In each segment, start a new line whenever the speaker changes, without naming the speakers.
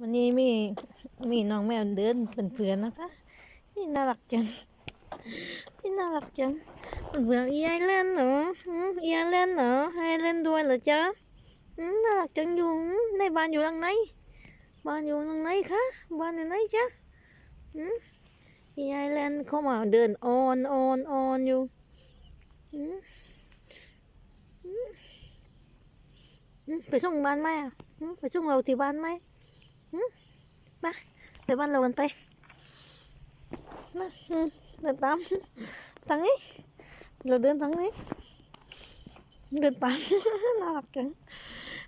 วันนี้มีมีน้องแมวเดินเป็นเพื่อนนะคะนี่น่ารักจังนี่น่ารักจังเป็นเพื่อนอีไอเล่นเหรอหืมอีไอเล่นเหรอให้เล่นด้วยเหรอจ๊ะน่ารักจังอยู่ในบ้านอยู่หลังไหนบ้านอยู่หลังไหนคะบ้านอยู่ไหนจ๊ะหืมอีไอเล่นเข้ามาเดินออนออนออนอยู่หืมหืมหืมไปส่งบ้านไหมอะหืมไปส่งเราที่บ้านไหม มาไปบ้านเรากันไปมาเดินตามทางนี้เราเดินทางนี้เดินตามน่ารักจัง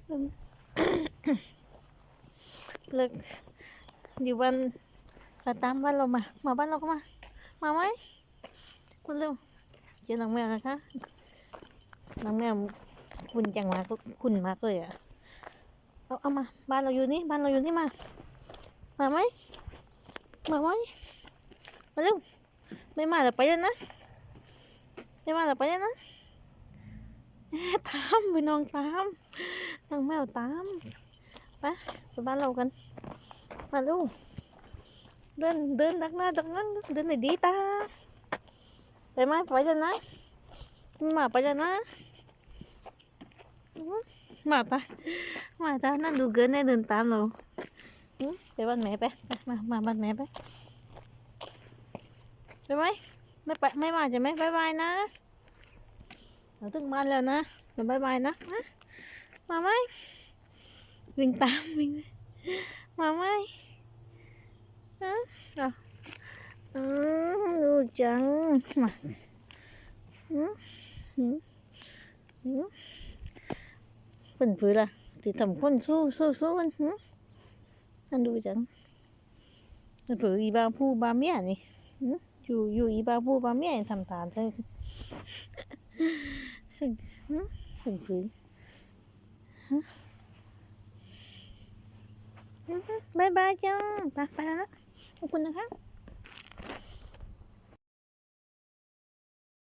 เดินเลิกอยู่บ้านมาตามบ้านเรามา มาบ้านเราก็มา มาไหมมาเร็วเจอน้องแมวนะคะน้องแมวคุณจังมากคุณมากเลยอะเอาเอามา บ้านเราอยู่นี่ บ้านเราอยู่นี่มา มาไหมมาไหมมาเร็วไม่มาเดี๋ยวไปเลยนะไม่มาเดี๋ยวไปเลยนะเอ๊ะตามไปน้อง ไปบ้านแม่ไปมามาบ้านแม่ไปไปไหมไม่ไปไม่มาใช่ไหมบายบายนะเราถึงบ้านแล้วนะเราบายบายนะมาไหมวิ่งตามวิ่งมาไหมฮะอะอือดูจังมาอืออืออือเป็นพื้นละที่ทำคนสู้สู้สู้กันอือ มนั่นดูจังเป็นผืออีบาผู้บาเมียนี่อยู่อยู่อีบาผู้บาเมียทำตามใช่ซึ่งหืมเป็นบายบายจ้าไปไปแล้วนะขอบคุณนะคะ